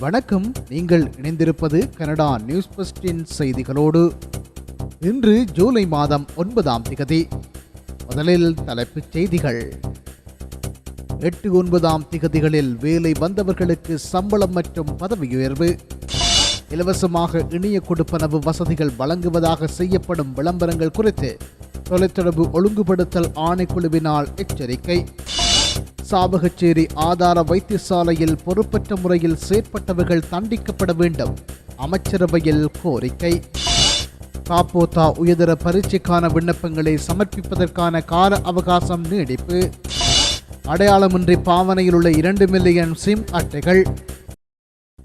வணக்கம். நீங்கள் இணைந்திருப்பது கனடா நியூஸ் பஸ்டின் செய்திகளோடு. இன்று ஜூலை மாதம் ஒன்பதாம் திகதி. முதலில் தலைப்புச் செய்திகள். எட்டு ஒன்பதாம் திகதிகளில் வேலை வந்தவர்களுக்கு சம்பளம் மற்றும் பதவி உயர்வு. இலவசமாக இணைய கொடுப்பனவு வசதிகள் வழங்குவதாக செய்யப்படும் விளம்பரங்கள் குறித்து தொலைத்தொடர்பு ஒழுங்குபடுத்தல் ஆணைக்குழுவினால் எச்சரிக்கை. சாவகச்சேரி ஆதார வைத்தியசாலையில் பொறுப்பற்ற முறையில் செயற்பட்டவர்கள் தண்டிக்கப்பட வேண்டும். அமைச்சரவையில் கோரிக்கை. காப்போத்தா உயர்தர பரீட்சைக்கான விண்ணப்பங்களை சமர்ப்பிப்பதற்கான கால அவகாசம் நீடிப்பு. அடையாளமின்றி பாவனையில் உள்ள இரண்டு மில்லியன் சிம் அட்டைகள்.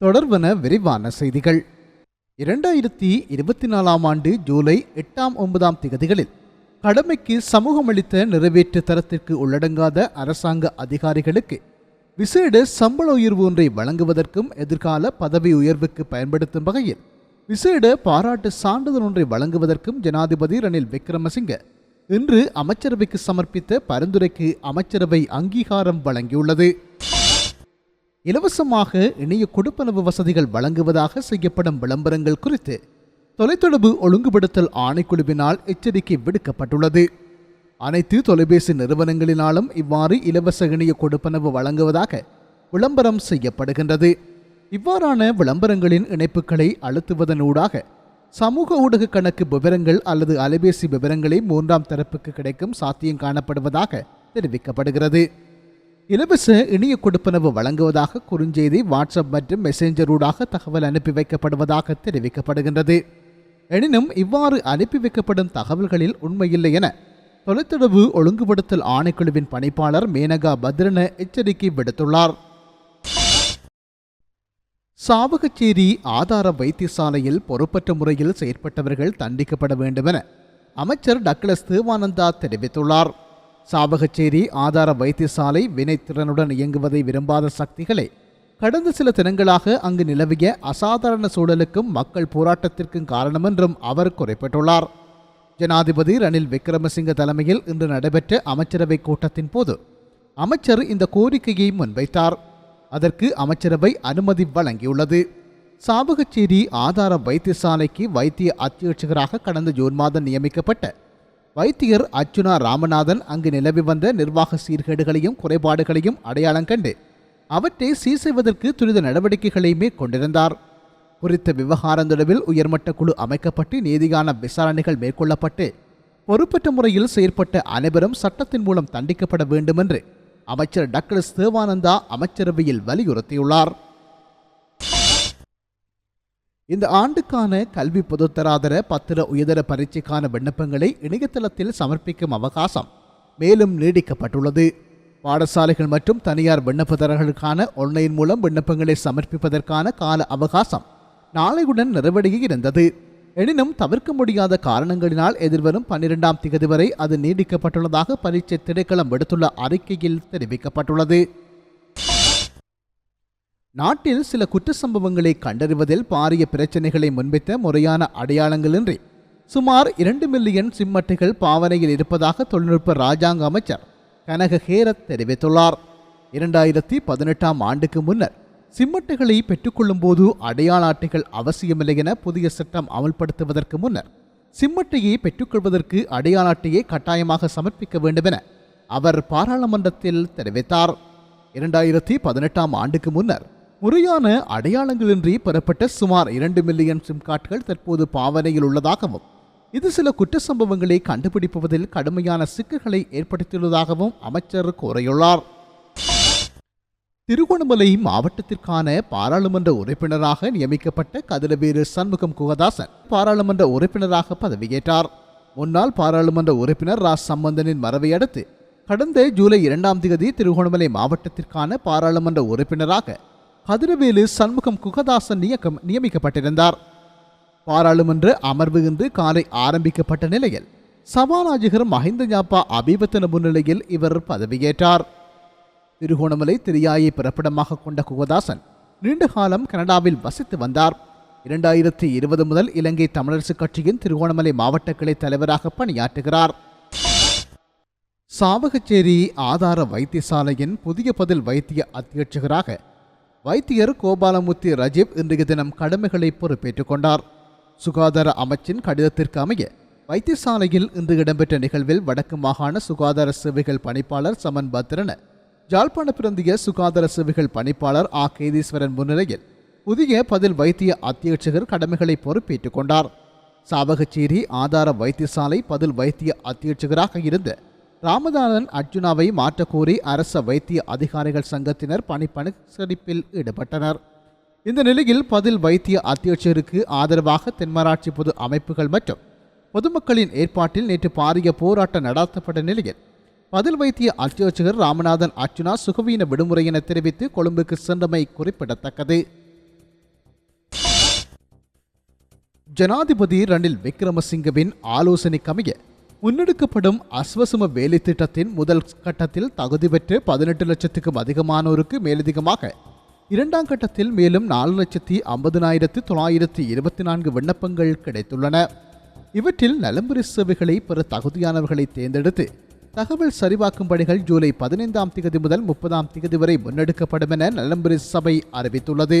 தொடர்பன விரிவான செய்திகள். இரண்டாயிரத்தி இருபத்தி நாலாம் ஆண்டு ஜூலை எட்டாம் ஒன்பதாம் திகதிகளில் கடமைக்கு சமூகமளித்த நிறைவேற்று தரத்திற்கு உள்ளடங்காத அரசாங்க அதிகாரிகளுக்கு விசேட சம்பள உயர்வு ஒன்றை வழங்குவதற்கும் எதிர்கால பதவி உயர்வுக்கு பயன்படுத்தும் வகையில் விசேட பாராட்டு சான்றிதழ் ஒன்றை வழங்குவதற்கும் ஜனாதிபதி ரணில் விக்ரமசிங்க இன்று அமைச்சரவைக்கு சமர்ப்பித்த பரிந்துரைக்கு அமைச்சரவை அங்கீகாரம் வழங்கியுள்ளது. இலவசமாக இணைய கொடுப்பனவு வசதிகள் வழங்குவதாக செய்யப்படும் விளம்பரங்கள் குறித்து தொலைத்தொடர்பு ஒழுங்குபடுத்தல் ஆணைக்குழுவினால் எச்சரிக்கை விடுக்கப்பட்டுள்ளது. அனைத்து தொலைபேசி நிறுவனங்களினாலும் இவ்வாறு இலவச இணைய கொடுப்பனவு வழங்குவதாக விளம்பரம் செய்யப்படுகின்றது. இவ்வாறான விளம்பரங்களின் இணைப்புகளை அழுத்துவதனூடாக சமூக ஊடக கணக்கு விவரங்கள் அல்லது அலைபேசி விவரங்களை மூன்றாம் தரப்புக்கு கிடைக்கும் சாத்தியம் காணப்படுவதாக தெரிவிக்கப்படுகிறது. இலவச இணைய கொடுப்பனவு வழங்குவதாக குறுஞ்செய்தி வாட்ஸ்அப் மற்றும் மெசேஞ்சரூடாக தகவல் அனுப்பி வைக்கப்படுவதாக தெரிவிக்கப்படுகின்றது. எனினும் இவ்வாறு அனுப்பி வைக்கப்படும் தகவல்களில் உண்மையில்லை என தொலைத்தொடர்பு ஒழுங்குபடுத்தல் ஆணைக்குழுவின் பணிப்பாளர் மேனகா பத்ரன எச்சரிக்கை விடுத்துள்ளார். சாவகச்சேரி ஆதார வைத்தியசாலையில் பொறுப்பற்ற முறையில் செயற்பட்டவர்கள் தண்டிக்கப்பட வேண்டுமென அமைச்சர் டக்ளஸ் தேவானந்தா தெரிவித்துள்ளார். சாவகச்சேரி ஆதார வைத்தியசாலை வினைத்திறனுடன் இயங்குவதை விரும்பாத சக்திகளை கடந்த சில தினங்களாக அங்கு நிலவிய அசாதாரண சூழலுக்கும் மக்கள் போராட்டத்திற்கும் காரணம் என்றும் அவர் குறிப்பிட்டுள்ளார். ஜனாதிபதி ரணில் விக்ரமசிங்க தலைமையில் இன்று நடைபெற்ற அமைச்சரவை கூட்டத்தின் போது அமைச்சர் இந்த கோரிக்கையை முன்வைத்தார். அதற்கு அமைச்சரவை அனுமதி வழங்கியுள்ளது. சாவகச்சேரி ஆதார வைத்தியசாலைக்கு வைத்திய அத்தியட்சகராக கடந்த ஜூன் மாதம் நியமிக்கப்பட்ட வைத்தியர் அர்ச்சுனா ராமநாதன் அங்கு நிலவி வந்த நிர்வாக சீர்கேடுகளையும் குறைபாடுகளையும் அடையாளம் கண்டு அவற்றை சீர் செய்வதற்கு துரித நடவடிக்கைகளை மேற்கொண்டிருந்தார். குறித்த விவகாரம் தொடர்பில் உயர்மட்ட குழு அமைக்கப்பட்டு நீதியான விசாரணைகள் மேற்கொள்ளப்பட்டு பொறுப்பற்ற முறையில் செயற்பட்ட அனைவரும் சட்டத்தின் மூலம் தண்டிக்கப்பட வேண்டும் என்று அமைச்சர் டாக்டர் தேவானந்தா அமைச்சரவையில் வலியுறுத்தியுள்ளார். இந்த ஆண்டுக்கான கல்வி பொதுத்தராதர பத்திர உயர்தர பரீட்சைக்கான விண்ணப்பங்களை இணையதளத்தில் சமர்ப்பிக்கும் அவகாசம் மேலும் நீடிக்கப்பட்டுள்ளது. பாடசாலைகள் மற்றும் தனியார் விண்ணப்பதாரர்களுக்கான ஆன்லைன் மூலம் விண்ணப்பங்களை சமர்ப்பிப்பதற்கான கால அவகாசம் நாளையுடன் நிறைவடைய இருந்தது. எனினும் தவிர்க்க முடியாத காரணங்களினால் எதிர்வரும் பன்னிரெண்டாம் திகதி வரை அது நீடிக்கப்பட்டுள்ளதாக பரீட்சை திணைக்களம் விடுத்துள்ள அறிக்கையில் தெரிவிக்கப்பட்டுள்ளது. நாட்டில் சில குற்ற சம்பவங்களை கண்டறிவதில் பாரிய பிரச்சனைகளை முன்வைத்த முறையான அடையாளங்களின்றி சுமார் இரண்டு மில்லியன் சிம்மட்டைகள் பாவனையில் இருப்பதாக தொழில்நுட்ப ராஜாங்க அமைச்சர் கனக ஹேரத் தெரிவித்துள்ளார். இரண்டாயிரத்தி பதினெட்டாம் ஆண்டுக்கு முன்னர் சிம்மட்டைகளை பெற்றுக்கொள்ளும் போது அடையாள அட்டைகள் அவசியமில்லை என புதிய சட்டம் அமல்படுத்துவதற்கு முன்னர் சிம்மட்டையை பெற்றுக்கொள்வதற்கு அடையாள அட்டையை கட்டாயமாக சமர்ப்பிக்க வேண்டும் என அவர் பாராளுமன்றத்தில் தெரிவித்தார். இரண்டாயிரத்தி பதினெட்டாம் ஆண்டுக்கு முன்னர் முறையான அடையாளங்களின்றி பெறப்பட்ட சுமார் இரண்டு மில்லியன் சிம் கார்டுகள் தற்போது பாவனையில் உள்ளதாகவும் இது சில குற்ற சம்பவங்களை கண்டுபிடிப்பதில் கடுமையான சிக்கல்களை ஏற்படுத்தியுள்ளதாகவும் அமைச்சர் கூறியுள்ளார். திருகோணமலை மாவட்டத்திற்கான பாராளுமன்ற உறுப்பினராக நியமிக்கப்பட்ட கதிரவேறு சண்முகம் குகதாசன் பாராளுமன்ற உறுப்பினராக பதவியேற்றார். முன்னாள் பாராளுமன்ற உறுப்பினர் ரா. சம்பந்தனின் மறைவை அடுத்து கடந்த ஜூலை இரண்டாம் தேதி திருகோணமலை மாவட்டத்திற்கான பாராளுமன்ற உறுப்பினராக கதிரவேலு சண்முகம் குகதாசன் நியக்கம் நியமிக்கப்பட்டிருந்தார். பாராளுமன்ற அமர்வு இன்று காலை ஆரம்பிக்கப்பட்ட நிலையில் சபாநாயகர் மஹிந்த ஞாப்பா அபிவத்தன முன்னிலையில் இவர் பதவியேற்றார். திருகோணமலை திரியாயை பிறப்பிடமாக கொண்ட குகதாசன் நீண்ட காலம் கனடாவில் வசித்து வந்தார். இரண்டாயிரத்தி இருபது முதல் இலங்கை தமிழரசுக் கட்சியின் திருகோணமலை மாவட்ட கிளை தலைவராக பணியாற்றுகிறார். சாவகச்சேரி ஆதார வைத்தியசாலையின் புதிய பதில் வைத்திய அத்தியட்சகராக வைத்தியர் கோபாலமூர்த்தி ரஜீவ் இன்றைய தினம் கடமைகளை பொறுப்பேற்றுக் கொண்டார். சுகாதார அமைச்சின் கடிதத்திற்கு அமைய வைத்தியசாலையில் இன்று இடம்பெற்ற நிகழ்வில் வடக்கு மாகாண சுகாதார சேவைகள் பணிப்பாளர் சமன் பத்ரன ஜாழ்ப்பாண பிறந்திய சுகாதார சேவைகள் பணிப்பாளர் ஆ. கேதீஸ்வரன் முன்னிலையில் புதிய பதில் வைத்திய அத்தியட்சகர் கடமைகளை பொறுப்பேற்றுக் கொண்டார். சாவகச்சேரி ஆதார வைத்தியசாலை பதில் வைத்திய அத்தியட்சகராக இருந்த ராமதானன் அர்ஜுனாவை மாற்றக்கோரி அரச வைத்திய அதிகாரிகள் சங்கத்தினர் பணிப்பனுசரிப்பில் ஈடுபட்டனர். இந்த நிலையில் பதில் வைத்திய அத்தியட்சகருக்கு ஆதரவாக தென்மராட்சி பொது அமைப்புகள் மற்றும் பொதுமக்களின் ஏற்பாட்டில் நேற்று பாரிய போராட்டம் நடாத்தப்பட்ட நிலையில் பதில் வைத்திய அத்தியட்சகர் ராமநாதன் அர்ஜுனா சுகவீன விடுமுறை என தெரிவித்து கொழும்புக்கு சென்றமை குறிப்பிடத்தக்கது. ஜனாதிபதி ரணில் விக்ரமசிங்கவின் ஆலோசனைக்கமைய முன்னெடுக்கப்படும் அஸ்வசும வேலை திட்டத்தின் முதல் கட்டத்தில் தகுதி பெற்று பதினெட்டு லட்சத்துக்கும் அதிகமானோருக்கு மேலதிகமாக. இரண்டாம் கட்டத்தில் மேலும் நாலு லட்சத்தி ஐம்பதினாயிரத்து தொள்ளாயிரத்தி இருபத்தி நான்கு விண்ணப்பங்கள் கிடைத்துள்ளன. இவற்றில் நலம்புரி சேவைகளை பெற தகுதியானவர்களை தேர்ந்தெடுத்து தகவல் சரிபார்க்கும் பணிகள் ஜூலை பதினைந்தாம் தேதி முதல் முப்பதாம் தேதி வரை முன்னெடுக்கப்படும் என நலம்புரி சபை அறிவித்துள்ளது.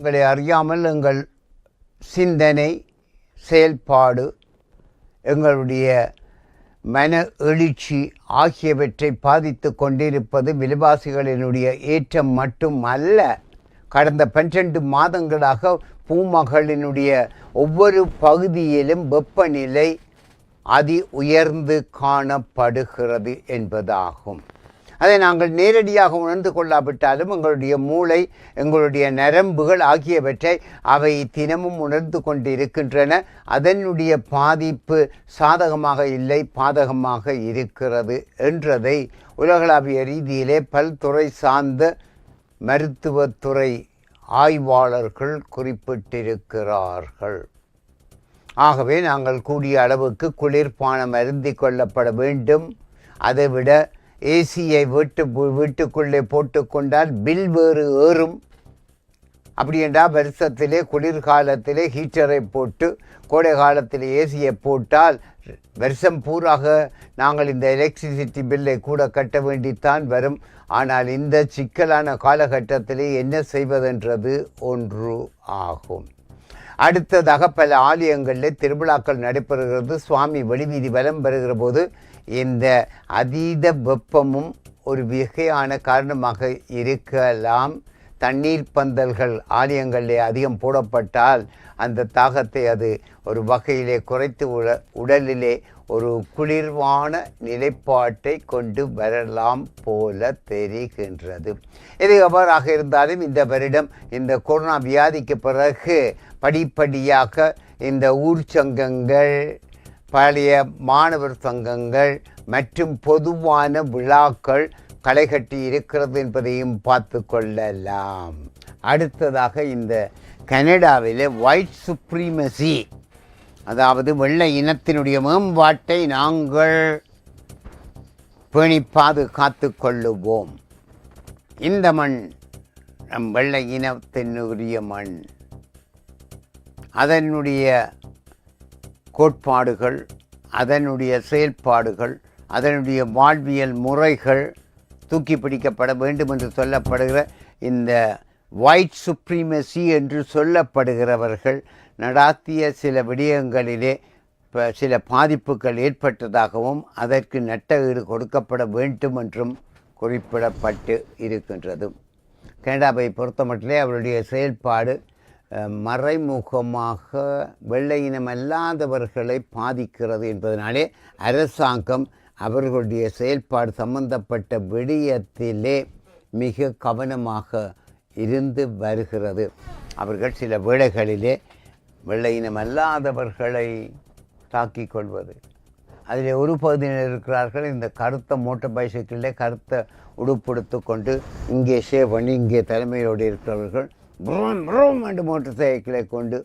எங்களை அறியாமல் எங்கள் சிந்தனை செயல்பாடு எங்களுடைய மன எழுச்சி ஆகியவற்றை பாதித்து கொண்டிருப்பது விலைவாசிகளினுடைய ஏற்றம் மட்டும் அல்ல கடந்த பன்னிரண்டு மாதங்களாக பூமகளினுடைய ஒவ்வொரு பகுதியிலும் வெப்பநிலை அதி உயர்ந்து காணப்படுகிறது என்பதாகும். அதை நாங்கள் நேரடியாக உணர்ந்து கொள்ளாவிட்டாலும் எங்களுடைய மூளை எங்களுடைய நரம்புகள் ஆகியவற்றை அவை தினமும் உணர்ந்து கொண்டிருக்கின்றன. அதனுடைய பாதிப்பு சாதகமாக இல்லை பாதகமாக இருக்கிறது என்றதை உலகளாவிய ரீதியிலே பல்துறை சார்ந்த மருத்துவத்துறை ஆய்வாளர்கள் குறிப்பிட்டிருக்கிறார்கள். ஆகவே நாங்கள் கூடிய அளவுக்கு குளிர்பானம் அருந்திக் கொள்ளப்பட வேண்டும். அதைவிட ஏசியை வீட்டு வீட்டுக்குள்ளே போட்டுக்கொண்டால் பில் வேறு ஏறும். அப்படி என்றால் வருஷத்திலே குளிர்காலத்திலே ஹீட்டரை போட்டு கோடை காலத்தில் ஏசியை போட்டால் வருஷம் பூராக நாங்கள் இந்த எலக்ட்ரிசிட்டி பில்லை கூட கட்ட வேண்டித்தான் வரும். ஆனால் இந்த சிக்கலான காலகட்டத்திலே என்ன செய்வதென்றது ஒன்று ஆகும். அடுத்ததாக பல ஆலயங்களில் திருவிழாக்கள் நடைபெறுகிறது. சுவாமி வெளிவீதி வலம் பெறுகிற போது இந்த அதீத வெப்பமும் ஒரு வகையான காரணமாக இருக்கலாம். தண்ணீர் பந்தல்கள் ஆலயங்களில் அதிகம் போடப்பட்டால் அந்த தாகத்தை அது ஒரு வகையிலே குறைத்து உட உடலிலே ஒரு குளிர்வான நிலைப்பாட்டை கொண்டு வரலாம் போல தெரிகின்றது. இது எவ்வாறாக இருந்தாலும் இந்த வருடம் இந்த கொரோனா வியாதிக்கு பிறகு படிப்படியாக இந்த ஊர் சங்கங்கள் பழைய மாணவர் சங்கங்கள் மற்றும் பொதுவான விழாக்கள் களை கட்டி இருக்கிறது என்பதையும் பார்த்து கொள்ளலாம். அடுத்ததாக இந்த கனடாவில் ஒயிட் சுப்ரீமசி அதாவது வெள்ளை இனத்தினுடைய மேம்பாட்டை நாங்கள் பேணி பாதுகாத்து கொள்ளுவோம். இந்த மண் நம் வெள்ளை இனத்தினுடைய மண். அதனுடைய கோட்பாடுகள் அதனுடைய செயல்பாடுகள் அதனுடைய வாழ்வியல் முறைகள் தூக்கி பிடிக்கப்பட வேண்டும் என்று சொல்லப்படுகிற இந்த ஒயிட் சுப்ரீமசி என்று சொல்லப்படுகிறவர்கள் நடாத்திய சில விடயங்களிலே சில பாதிப்புகள் ஏற்பட்டதாகவும் அதற்கு நட்ட ஈடு கொடுக்கப்பட வேண்டும் என்றும் குறிப்பிடப்பட்டு இருக்கின்றது. கனடாவை பொறுத்தமட்டிலே அவருடைய செயல்பாடு மறைமுகமாக வெள்ளை இனமல்லாதவர்களை பாதிக்கிறது என்பதனாலே அரசாங்கம் அவர்களுடைய செயல்பாடு சம்பந்தப்பட்ட விடயத்திலே மிக கவனமாக இருந்து வருகிறது. அவர்கள் சில வேளைகளிலே வெள்ளை இனமல்லாதவர்களை தாக்கிக் கொள்வது. அதில் ஒரு பகுதியினர் இருக்கிறார்கள். இந்த கருத்த மோட்டார் பைசைக்கிளில் கருத்த உடுப்படுத்து கொண்டு இங்கே ஷேவ் பண்ணி இங்கே தலைமையோடு இருக்கிறவர்கள் ப்ரோம் ப்ரோம் என்று மோட்டார் சைக்கிளை கொண்டு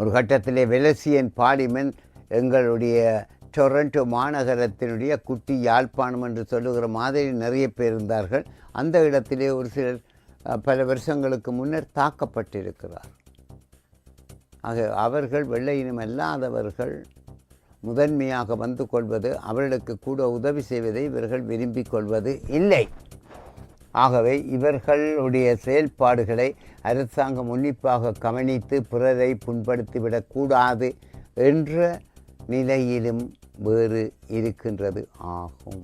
ஒரு கட்டத்திலே வெலசியன் பாலிமென் எங்களுடைய டொரண்டோ மாநகரத்தினுடைய குட்டி யாழ்ப்பாணம் என்று சொல்லுகிற மாதிரி நிறைய பேர் இருந்தார்கள். அந்த இடத்திலே ஒரு சிலர் பல வருஷங்களுக்கு முன்னர் தாக்கப்பட்டிருக்கிறார். ஆக அவர்கள் வெள்ளை இனம் அல்லாதவர்கள் முதன்மையாக வந்து கொள்வது அவர்களுக்கு கூட உதவி செய்வதை இவர்கள் விரும்பிக் கொள்வது இல்லை. ஆகவே இவர்களுடைய செயல்பாடுகளை அரசாங்கம் உன்னிப்பாக கவனித்து பிறரை புண்படுத்திவிடக்கூடாது என்ற நிலையிலும் வேறு இருக்கின்றது ஆகும்.